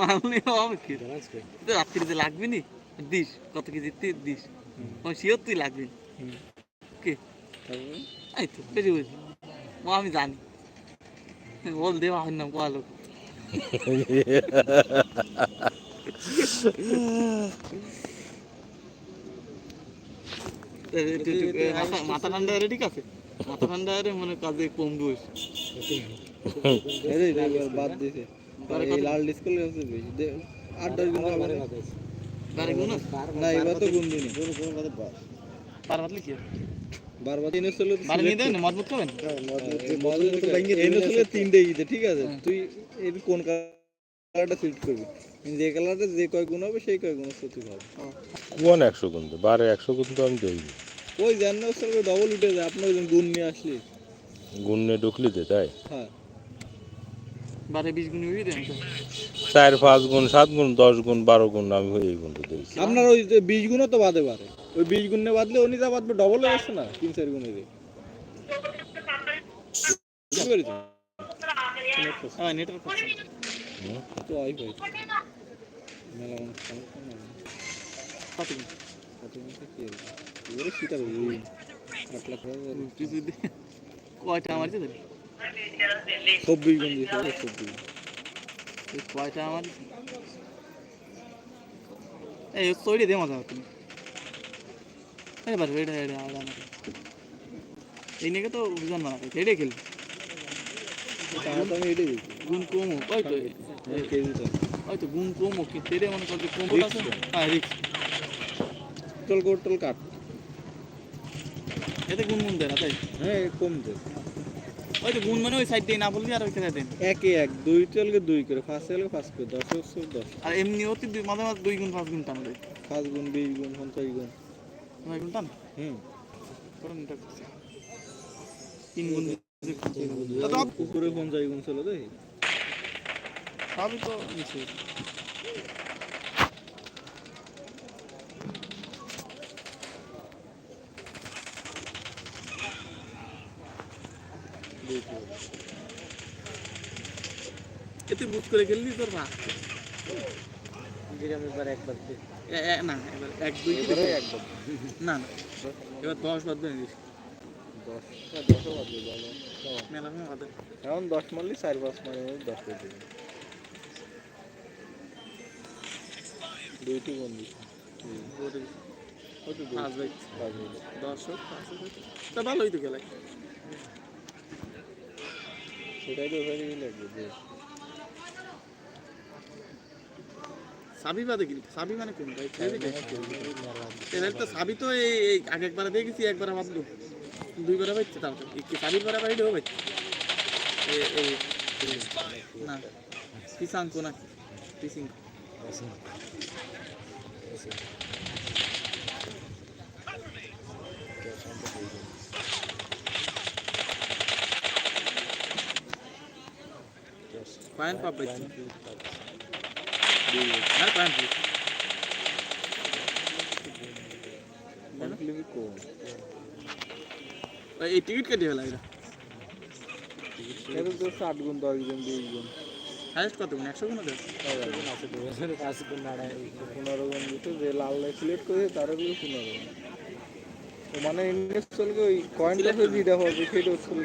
মানলে হবে কি? রাত্রিতে লাগবে নি দিস কত কেজি দিস। ও তুই লাগবে। কে? এই তো বেশি বুঝি ও আমি জানি। বল দেওয়া হয় না বলো মাথা মাথা ঠান্ডা আরে ঠিক আছে? মাথা ঠান্ডা কাজে কম দোষ এই রে, এবার বাদ দিছে এই লাল ডিসকাল আছে বেশি। আট দশ গুণ হবে না। বারে গুণ না এবার তো গুণ দিনি পার বাতলে কি? বারবার তিনে চলে বারে নিয়ে দেবেন মজবুত করবেন এনে চলে। তিনটে ঈদে ঠিক আছে? হ্যাঁ। তুই এর কোন কালারটা সিলেক্ট করবি? যে কালারটা যে কয় গুণ হবে সেই কয় গুণ হচ্ছে তুই ভাব কোন একশো গুণ তো বারে একশো গুণ তো আমি দেইনি। ওই জান না ওর ডবল উঠে যায়। আপনার ওই গুণ নিয়ে আসলি। গুণ নিয়ে ঢুকলি তো তাই? হ্যাঁ। বারে বিশ গুণ হয়ে দেন চার পাঁচ গুণ সাত গুণ দশ গুণ বারো গুণ আমি এই গুণ তো দিয়েছি। আপনার ওই যে বিশ গুণও তো বাদে পারে ওই বিশ গুণে বাদলে উনি যা বাদবে ডবল হয়ে যাচ্ছে না? তিন চার গুণে দিয়ে হ্যাঁ নেটওয়ার্ক মেলা মানুষ সমস্যা নেই কত গুণ? কত মানুষ কি দিয়ে কয়টা যে ধরি চব্বিশ গুণ দিয়েছে চব্বিশ আমার এই তৈরি দে মজা তুমি এবার এটা এটা আমার এই নিয়ে তো বুঝান না এটাই খেলবি তো গুণ কম হোক তো ওই তো গুণ কম হোক কিন্তু মনে করছে কম আছে হ্যাঁ রিক্স টোটাল কোটাল কাট এতে গুণ গুণ দেয় না তাই হ্যাঁ কম দে ওই তো গুণ মানে ওই সাইড দিয়ে না বলবি আর ওই খেতে দেন। একে এক দুই টেলকে দুই করে ফার্স্ট টেলকে ফার্স্ট করে দশ হচ্ছে দশ। আর এমনি দুই মাঝে মাঝে দুই গুণ পাঁচ গুণ টান দেয়। পাঁচ গুণ বিশ গুণ পঞ্চাশ গুণ। নয় গুণ টান? হুম। করেন এটা। তিন গুণ উপরে পঞ্চাশ গুণ ছিল দেখ সবই তো নিচে। এতে বুট করে খেললি তোর ভাগ এবার একবার দে। এ- এ- না এবার এক দুই কি এবারে দেখে? একবার। না না এবার দশ বাদ। এখন মারলি চার পাঁচ মানে দশ করে দেবে। দুইটি মিনিট দশ ভালোই তো খেলায় সেটাই তো ওখানে লাগবে যে সাবি বাদে কিন্তু সাবি মানে কোন ভাই? তো সাবি তো এই আগে একবার দেখেছি একবার ভাবলো দুইবার পাইছে তাও কি সাবি বার এই না পিসাঙ্ক না পিসিং পয়েন্ট না পয়েন্ট লিমিট কম এই টিকিট কেটে ফেলা এটা। তো ষাট গুণ দশ গুণ বিশ গুণ হাইস্ট কত গুণ একশো গুণ দেয় পনেরো গুণ দিতে যে লাল সিলেক্ট করে তার উপরে পনেরো গুণ মানে ওই কয়েনটা তো যেটা হবে সেটা চলে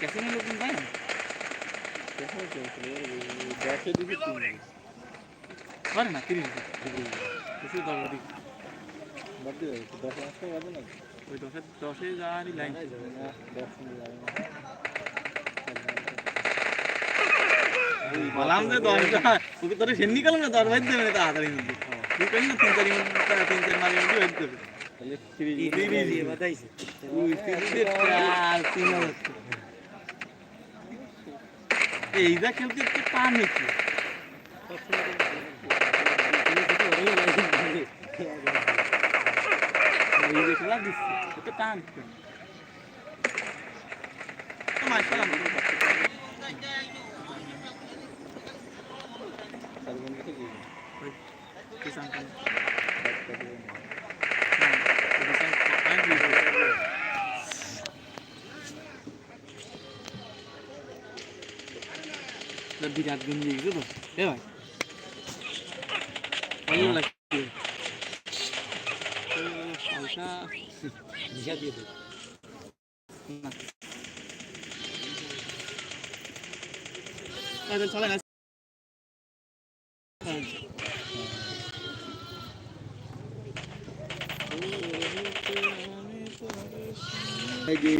বাড়ি ক্যাসিনো লোক তাই না? দিকে তিন পারে না তিরিশ বেশি দশ দিক বাদ দিয়ে দশ মাস টাকা না ওই দশে দশে যাওয়ারই লাইন না, দশ মিনিট না। বললাম যে দশটা ওকে তোর সেমনি কালাম না দশ বাইর দেবে না তাড়াতাড়ি মধ্যে তুই না তিন চারি মিনিট তিন চার মাসের মধ্যে বাইর দেবে। এই যে খেলা দিচ্ছে একটু টান হচ্ছে। মাশাআল্লাহ বিরাট গুঞ্জি গেছে তো? এ ভাই। ভালো লাগছে। পয়সা ভিসা দিয়ে চলে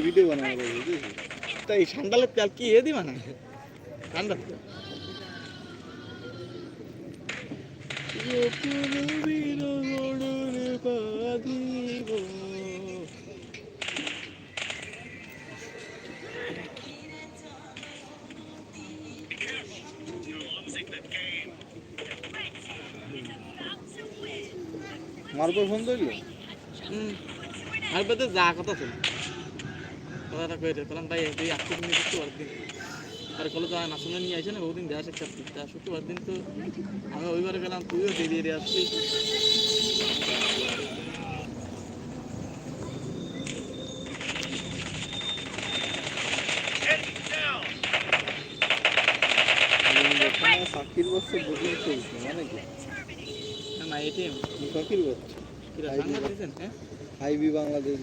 ভিডিও বানাবো তাই সান্ডালের তেল কি এ দিবা না ঠান্ডা মারপর ফোন ধরলো? আর যা কথা ছিল কথাটা কইতে কারণ ভাই, তুই আজকে শুক্রবার দিন আর কলে তো নাচনে নিয়ে আসে না বহুদিন দেওয়া শিক্ষা তা শুক্রবার দিন তো আমি ওইবারে গেলাম তুইও দিয়ে দিয়ে আসছিস। সাকির বাচ্চা বুকিং চলছে মানে কি না এটিএম সাকির দিয়েছেন হ্যাঁ? হাইবি বাংলাদেশ।